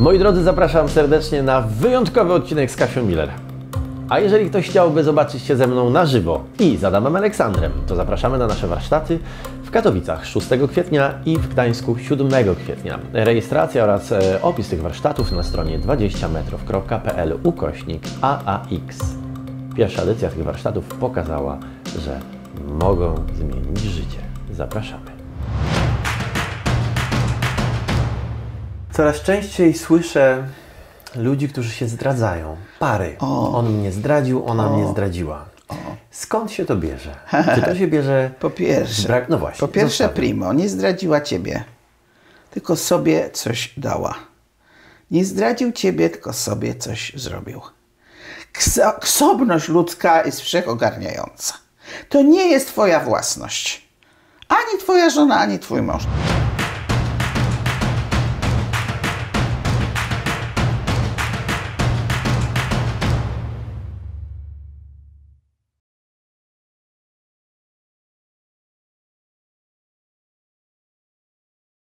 Moi drodzy, zapraszam serdecznie na wyjątkowy odcinek z Kasią Miller. A jeżeli ktoś chciałby zobaczyć się ze mną na żywo i z Adamem Aleksandrem, to zapraszamy na nasze warsztaty w Katowicach 6 kwietnia i w Gdańsku 7 kwietnia. Rejestracja oraz e, opis tych warsztatów na stronie 20metrów.pl ukośnik AAX. Pierwsza edycja tych warsztatów pokazała, że mogą zmienić życie. Zapraszamy. Coraz częściej słyszę ludzi, którzy się zdradzają. Pary. On mnie zdradził, ona mnie zdradziła. Skąd się to bierze? Czy to się bierze Po pierwsze, brak... No właśnie. po pierwsze primo, nie zdradziła ciebie, tylko sobie coś dała. Nie zdradził ciebie, tylko sobie coś zrobił. Kso- Ksobność ludzka jest wszechogarniająca. To nie jest twoja własność. Ani twoja żona, ani twój mąż.